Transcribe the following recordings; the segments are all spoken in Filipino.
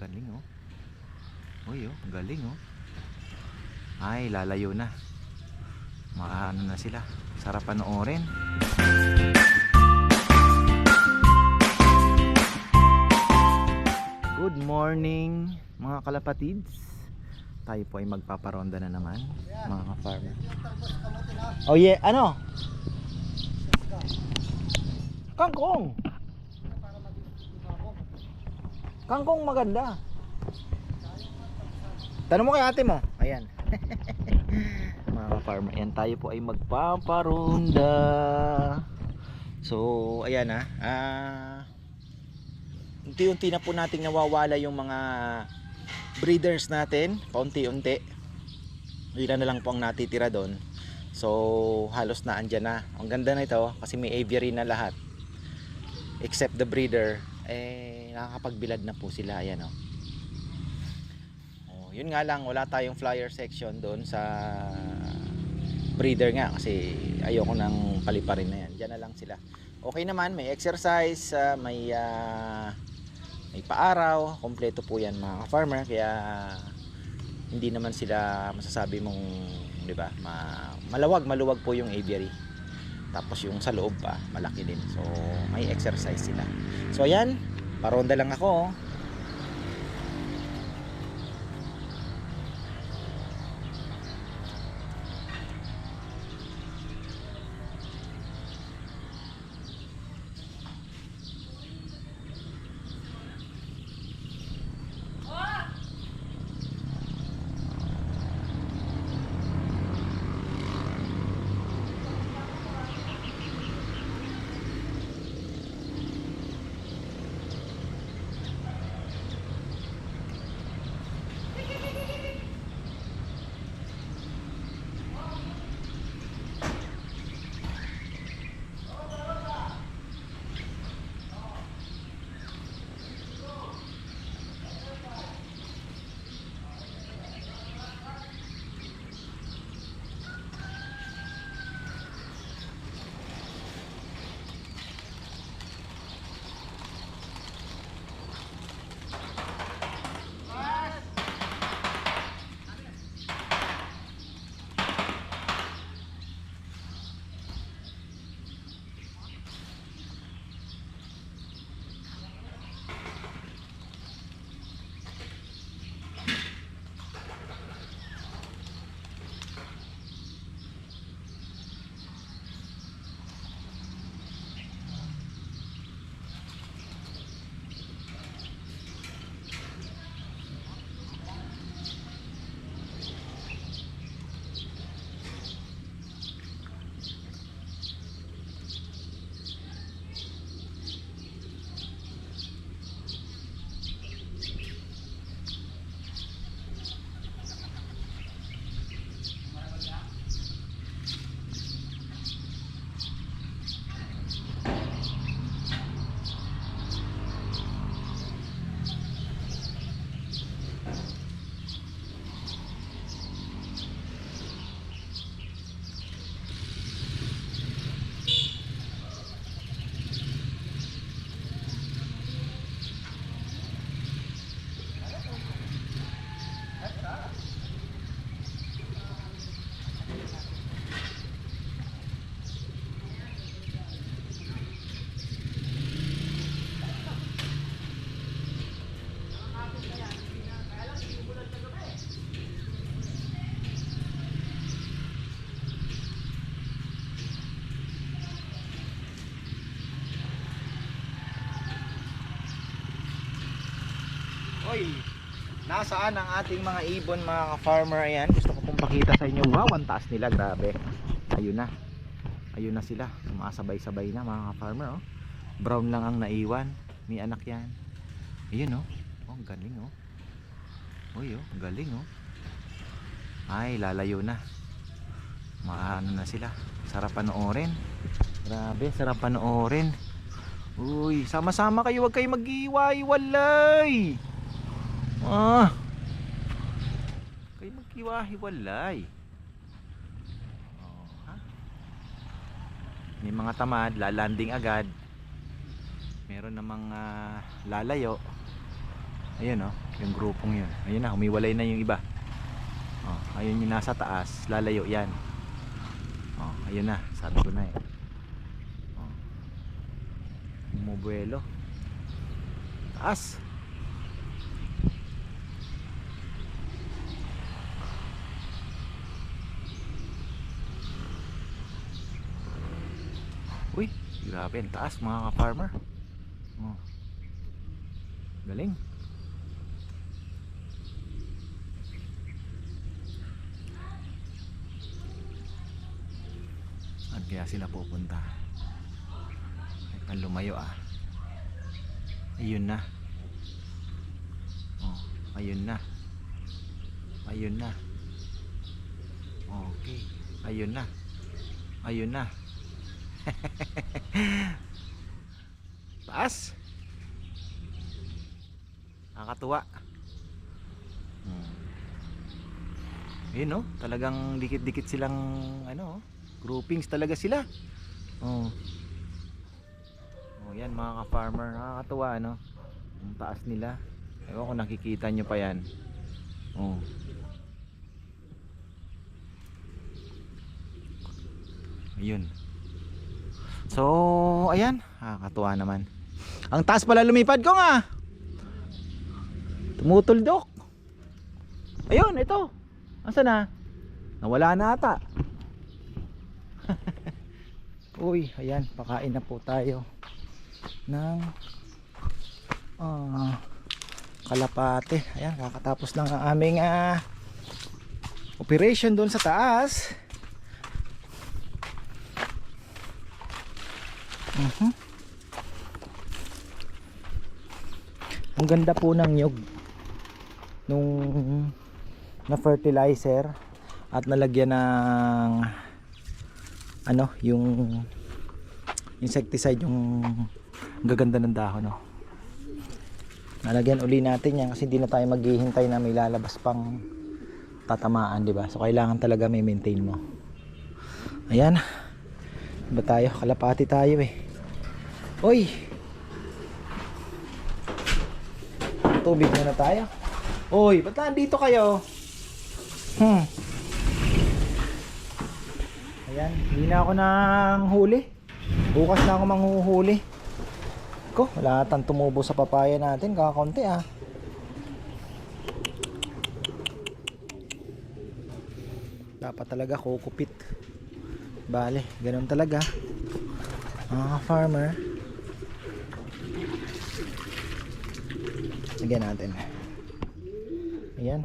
galing oh. Uy oh, galing oh. Ay, lalayo na. Maano na sila. Sarap panoorin. Good morning mga kalapatids. Tayo po ay magpaparonda na naman mga ka-farmer. Oh yeah, ano? Kangkong. Kangkong maganda. Tanong mo kay ate mo. Ayan. mga farmer, ayan tayo po ay magpaparonda. So, ayan ah. Ah, unti-unti na po nating nawawala yung mga breeders natin, paunti-unti. Ilan na lang po ang natitira doon. So, halos na andyan na. Ang ganda na ito kasi may aviary na lahat. Except the breeder, eh nakakapagbilad na po sila. Ayan oh. Oh, yun nga lang, wala tayong flyer section doon sa breeder nga kasi ayoko nang paliparin na yan. Diyan na lang sila. Okay naman, may exercise, ah, may ah, may paaraw, kompleto po yan mga farmer kaya hindi naman sila masasabi mong 'di ba? Ma- malawag, maluwag po yung aviary. Tapos yung sa loob pa, malaki din. So, may exercise sila. So, ayan, paronda lang ako. oh. Nasaan ang ating mga ibon mga ka-farmer ayan? Gusto ko pong pakita sa inyo. Wow, ang taas nila, grabe. Ayun na. Ayun na sila. Sumasabay-sabay na mga ka-farmer oh. Brown lang ang naiwan. May anak yan. Ayun oh. Oh, galing oh. Uy oh, galing oh. Ay, lalayo na. Maano na sila. Sarap panoorin. Grabe, sarap panoorin. Uy, sama-sama kayo, wag kayo mag-iwa-iwalay. Ah. Kayo magkiwa-hiwalay. Oh, ha? May mga tamad, lalanding agad. Meron namang ah, lalayo. Ayun oh, yung grupong yun. Ayun na, humiwalay na yung iba. Oh, ayun yung nasa taas, lalayo yan. Oh, ayun na, sabi ko na eh. Oh. Bumubuelo. Taas. Uy, grabe ang taas mga ka-farmer. Oh. Galing. Saan kaya sila pupunta? Ay, lumayo ah. Ayun na. Oh, ayun na. Ayun na. Okay. Ayun na. Ayun na. Taas. Nakakatuwa. Hmm. Yun no, talagang dikit-dikit silang ano, oh, groupings talaga sila. Oh. Oh, yan mga ka-farmer, nakakatuwa no. Ang taas nila. Ewan ko nakikita nyo pa yan. Oh. Ayun. So, ayan, nakakatuwa naman. Ang taas pala lumipad ko nga. Tumutuldok. Ayun, ito. Asa na? Nawala na ata. Uy, ayan, pakain na po tayo ng ah, kalapate. Ayan, kakatapos lang ang aming ah, operation doon sa taas. Mhm. Ang ganda po ng nyug nung na fertilizer at nalagyan ng ano yung insecticide yung gaganda ng dahon no. Nalagyan uli natin yan kasi hindi na tayo maghihintay na may lalabas pang tatamaan, di ba? So kailangan talaga may maintain mo. Ayan. Ba tayo? Kalapati tayo eh. Uy! Tubig muna tayo. Uy, ba't nandito kayo? Hmm. Ayan, hindi na ako nang huli. Bukas na ako manghuhuli. Ko, wala atang tumubo sa papaya natin, kakakonti ah. Dapat talaga kukupit. Bale, ganun talaga. Mga farmer. Lagyan natin. Ayan.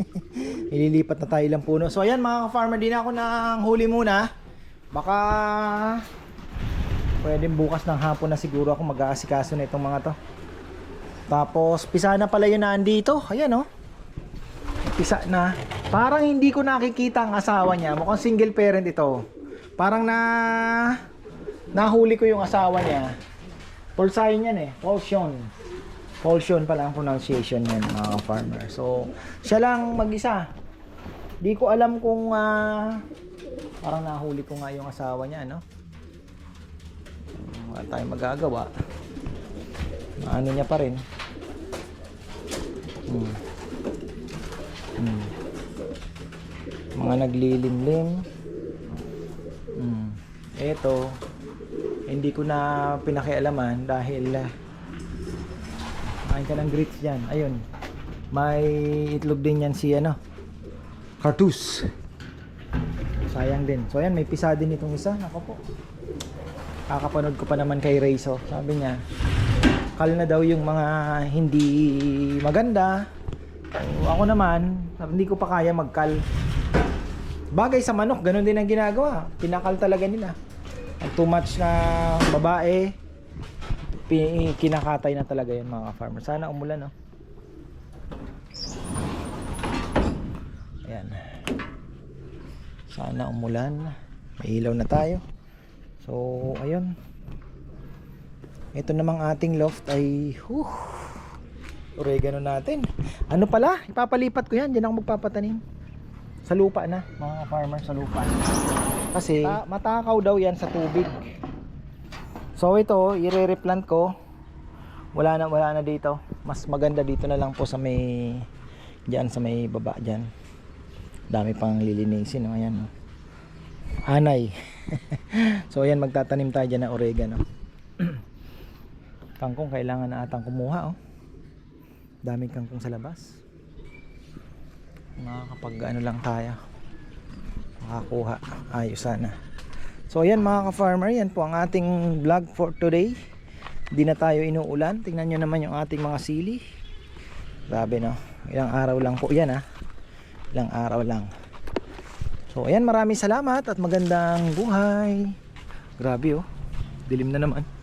Ililipat na tayo ilang puno. So ayan mga farmer, din ako nang huli muna. Baka pwedeng bukas ng hapon na siguro ako mag-aasikaso na itong mga to. Tapos pisa na pala yun na andito. Ayan oh. Pisa na. Parang hindi ko nakikita ang asawa niya. Mukhang single parent ito. Parang na nahuli ko yung asawa niya. Pulsahin yan eh. Pulsion. Pulsion pala ang pronunciation yan mga farmer. So, siya lang mag-isa. Di ko alam kung ah, parang nahuli ko nga yung asawa niya, no? Wala tayong magagawa. Ano niya pa rin. Hmm. Hmm. Mga naglilimlim. Hmm. Ito, hindi ko na pinakialaman dahil ah, Kain ka ng grits dyan. Ayun. May itlog din yan si ano. Cartus. Sayang din. So ayan, may pisa din itong isa. Ako po. Kakapanood ko pa naman kay Rayso. Sabi niya, kal na daw yung mga hindi maganda. So, ako naman, hindi ko pa kaya magkal. Bagay sa manok, ganun din ang ginagawa. Pinakal talaga nila. Ang too much na babae, kinakatay na talaga yun mga farmer. Sana umulan, no? Ayan. Sana umulan. May ilaw na tayo. So, ayun. Ito namang ating loft ay, huh, oregano natin. Ano pala? Ipapalipat ko yan. Diyan ako magpapatanim. Sa lupa na, mga farmer, sa lupa. Kasi, ta- matakaw daw yan sa tubig. So ito, i-replant ko. Wala na wala na dito. Mas maganda dito na lang po sa may diyan sa may baba diyan dami pang lilinisin no? Ayan no. anay. So ayan magtatanim tayo diyan ng oregano. Kangkong kailangan na atang kumuha oh. Daming kangkong sa labas. Makakapag ano lang tayo. Makakuha. Ayos sana so ayan mga ka-farmer yan po ang ating vlog for today. Di na tayo inuulan. Tingnan nyo naman yung ating mga sili. Grabe no? Ilang araw lang po. Yan ha? Ilang araw lang. So ayan maraming salamat at magandang buhay. Grabe oh. Dilim na naman